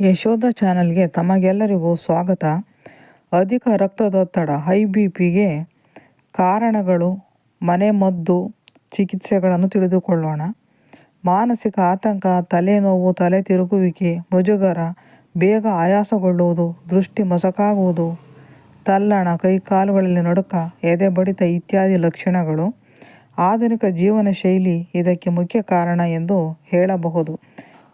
ಯಶೋಧ ಚಾನಲ್ಗೆ ತಮಗೆಲ್ಲರಿಗೂ ಸ್ವಾಗತ. ಅಧಿಕ ರಕ್ತದೊತ್ತಡ, ಹೈ ಬಿ ಪಿಗೆ ಕಾರಣಗಳು, ಮನೆಮದ್ದು, ಚಿಕಿತ್ಸೆಗಳನ್ನು ತಿಳಿದುಕೊಳ್ಳೋಣ. ಮಾನಸಿಕ ಆತಂಕ, ತಲೆನೋವು, ತಲೆ ತಿರುಗುವಿಕೆ ಮುಜುಗರ ಬೇಗ ಆಯಾಸಗೊಳ್ಳುವುದು, ದೃಷ್ಟಿ ಮಸಕಾಗುವುದು, ತಲ್ಲಣ ಕೈಕಾಲುಗಳಲ್ಲಿ ನಡುಕ, ಎದೆ ಬಡಿತ ಇತ್ಯಾದಿ ಲಕ್ಷಣಗಳು. ಆಧುನಿಕ ಜೀವನ ಶೈಲಿ ಇದಕ್ಕೆ ಮುಖ್ಯ ಕಾರಣ ಎಂದು ಹೇಳಬಹುದು.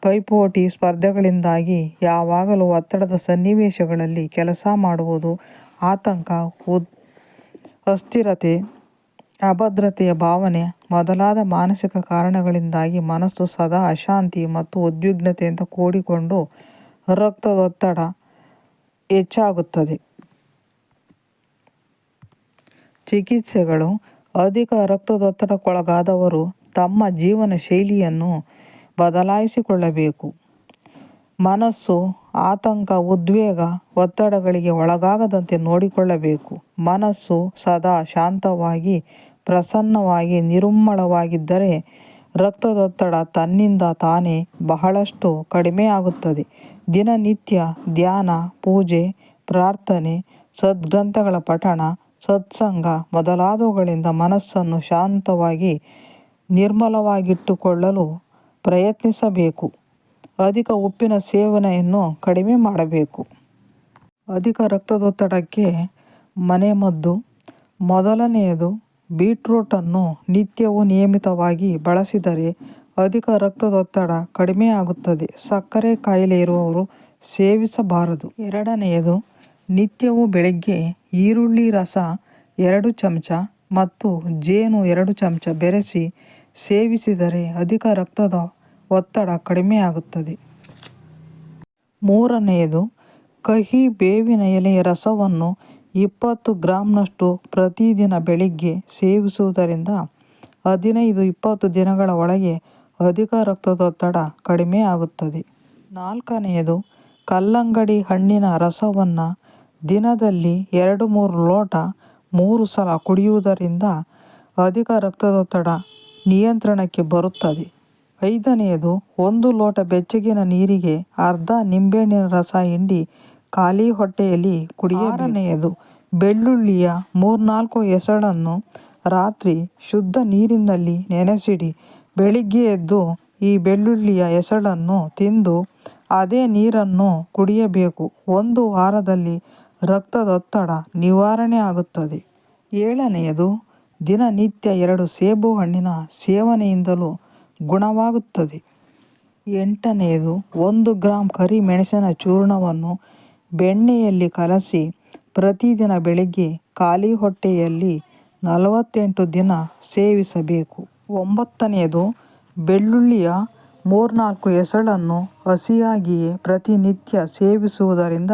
ಪೈಪೋಟಿ ಸ್ಪರ್ಧೆಗಳಿಂದಾಗಿ ಯಾವಾಗಲೂ ಒತ್ತಡದ ಸನ್ನಿವೇಶಗಳಲ್ಲಿ ಕೆಲಸ ಮಾಡುವುದು ಆತಂಕ, ಉದ್, ಅಸ್ಥಿರತೆ, ಅಭದ್ರತೆಯ ಭಾವನೆ ಮೊದಲಾದ ಮಾನಸಿಕ ಕಾರಣಗಳಿಂದಾಗಿ ಮನಸ್ಸು ಸದಾ ಅಶಾಂತಿ ಮತ್ತು ಉದ್ವಿಗ್ನತೆಯಿಂದ ಕೂಡಿಕೊಂಡು ರಕ್ತದೊತ್ತಡ ಹೆಚ್ಚಾಗುತ್ತದೆ. ಚಿಕಿತ್ಸೆಗಳು ಅಧಿಕ ರಕ್ತದೊತ್ತಡಕ್ಕೊಳಗಾದವರು ತಮ್ಮ ಜೀವನ ಶೈಲಿಯನ್ನು ಬದಲಾಯಿಸಿಕೊಳ್ಳಬೇಕು. ಮನಸ್ಸು, ಆತಂಕ, ಉದ್ವೇಗ, ಒತ್ತಡಗಳಿಗೆ ಒಳಗಾಗದಂತೆ ನೋಡಿಕೊಳ್ಳಬೇಕು. ಮನಸ್ಸು ಸದಾ ಶಾಂತವಾಗಿ, ಪ್ರಸನ್ನವಾಗಿ ನಿರುಮ್ಮಳವಾಗಿದ್ದರೆ ರಕ್ತದೊತ್ತಡ ತನ್ನಿಂದ ತಾನೇ ಬಹಳಷ್ಟು ಕಡಿಮೆಯಾಗುತ್ತದೆ ದಿನನಿತ್ಯ ಧ್ಯಾನ, ಪೂಜೆ, ಪ್ರಾರ್ಥನೆ, ಸದ್ಗ್ರಂಥಗಳ ಪಠಣ, ಸತ್ಸಂಗ ಮೊದಲಾದವುಗಳಿಂದ ಮನಸ್ಸನ್ನು ಶಾಂತವಾಗಿ, ನಿರ್ಮಲವಾಗಿಟ್ಟುಕೊಳ್ಳಲು ಪ್ರಯತ್ನಿಸಬೇಕು. ಅಧಿಕ ಉಪ್ಪಿನ ಸೇವನೆಯನ್ನು ಕಡಿಮೆ ಮಾಡಬೇಕು. ಅಧಿಕ ರಕ್ತದೊತ್ತಡಕ್ಕೆ ಮನೆಮದ್ದು. ಮೊದಲನೆಯದು ಬೀಟ್ರೂಟನ್ನು ನಿತ್ಯವೂ ನಿಯಮಿತವಾಗಿ ಬಳಸಿದರೆ ಅಧಿಕ ರಕ್ತದೊತ್ತಡ ಕಡಿಮೆಯಾಗುತ್ತದೆ ಸಕ್ಕರೆ ಕಾಯಿಲೆ ಇರುವವರು ಸೇವಿಸಬಾರದು. ಎರಡನೆಯದು, ನಿತ್ಯವೂ ಬೆಳಗ್ಗೆ ಈರುಳ್ಳಿ ರಸ ಎರಡು ಚಮಚ ಮತ್ತು ಜೇನು ಎರಡು ಚಮಚ ಬೆರೆಸಿ ಸೇವಿಸಿದರೆ ಅಧಿಕ ರಕ್ತದ ಒತ್ತಡ ಕಡಿಮೆಯಾಗುತ್ತದೆ. ಮೂರನೆಯದು, ಕಹಿ ಬೇವಿನ ಎಲೆಯ ರಸವನ್ನು ಇಪ್ಪತ್ತು ಗ್ರಾಂನಷ್ಟು ಪ್ರತಿದಿನ ಬೆಳಿಗ್ಗೆ ಸೇವಿಸುವುದರಿಂದ ಹದಿನೈದು ಇಪ್ಪತ್ತು ದಿನಗಳ ಒಳಗೆ ಅಧಿಕ ರಕ್ತದೊತ್ತಡ ಕಡಿಮೆ ಆಗುತ್ತದೆ ನಾಲ್ಕನೆಯದು, ಕಲ್ಲಂಗಡಿ ಹಣ್ಣಿನ ರಸವನ್ನು ದಿನದಲ್ಲಿ ಎರಡು ಮೂರು ಲೋಟ ಮೂರು ಸಲ ಕುಡಿಯುವುದರಿಂದ ಅಧಿಕ ರಕ್ತದೊತ್ತಡ ನಿಯಂತ್ರಣಕ್ಕೆ ಬರುತ್ತದೆ. ಐದನೆಯದು, ಒಂದು ಲೋಟ ಬೆಚ್ಚಗಿನ ನೀರಿಗೆ ಅರ್ಧ ನಿಂಬೆಹಣ್ಣಿನ ರಸ ಹಿಂಡಿ ಖಾಲಿ ಹೊಟ್ಟೆಯಲ್ಲಿ ಕುಡಿಯಾರನೆಯದು ಬೆಳ್ಳುಳ್ಳಿಯ ಮೂರ್ನಾಲ್ಕು ಎಸಳನ್ನು ರಾತ್ರಿ ಶುದ್ಧ ನೀರಿನಲ್ಲಿ ನೆನೆಸಿಡಿ. ಬೆಳಿಗ್ಗೆ ಎದ್ದು ಈ ಬೆಳ್ಳುಳ್ಳಿಯ ಎಸಳನ್ನು ತಿಂದು ಅದೇ ನೀರನ್ನು ಕುಡಿಯಬೇಕು. ಒಂದು ವಾರದಲ್ಲಿ ರಕ್ತದೊತ್ತಡ ನಿವಾರಣೆ ಆಗುತ್ತದೆ. ಏಳನೆಯದು ದಿನನಿತ್ಯ ಎರಡು ಸೇಬು ಹಣ್ಣಿನ ಸೇವನೆಯಿಂದಲೂ ಗುಣವಾಗುತ್ತದೆ. ಎಂಟನೆಯದು, ಒಂದು ಗ್ರಾಂ ಕರಿಮೆಣಸಿನ ಚೂರ್ಣವನ್ನು ಬೆಣ್ಣೆಯಲ್ಲಿ ಕಲಸಿ ಪ್ರತಿದಿನ ಬೆಳಿಗ್ಗೆ ಖಾಲಿ ಹೊಟ್ಟೆಯಲ್ಲಿ ನಲವತ್ತೆಂಟು ದಿನ ಸೇವಿಸಬೇಕು. ಒಂಬತ್ತನೆಯದು, ಬೆಳ್ಳುಳ್ಳಿಯ ಮೂರ್ನಾಲ್ಕು ಎಸಳನ್ನು ಹಸಿಯಾಗಿಯೇ ಪ್ರತಿನಿತ್ಯ ಸೇವಿಸುವುದರಿಂದ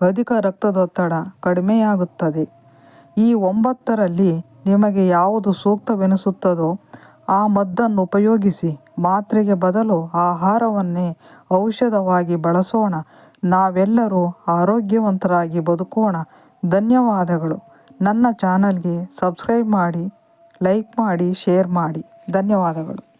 ಅಧಿಕ ರಕ್ತದೊತ್ತಡ ಕಡಿಮೆಯಾಗುತ್ತದೆ. ಈ ಒಂಬತ್ತರಲ್ಲಿ ನಿಮಗೆ ಯಾವುದು ಸೂಕ್ತವೆನಿಸುತ್ತದೋ ಆ ಮದ್ದನ್ನು ಉಪಯೋಗಿಸಿ ಮಾತ್ರೆಗೆ ಬದಲು ಆಹಾರವನ್ನೇ ಔಷಧವಾಗಿ ಬಳಸೋಣ. ನಾವೆಲ್ಲರೂ ಆರೋಗ್ಯವಂತರಾಗಿ ಬದುಕೋಣ. ಧನ್ಯವಾದಗಳು. ನನ್ನ ಚಾನಲ್ಗೆ ಸಬ್ಸ್ಕ್ರೈಬ್ ಮಾಡಿ, ಲೈಕ್ ಮಾಡಿ, ಶೇರ್ ಮಾಡಿ. ಧನ್ಯವಾದಗಳು.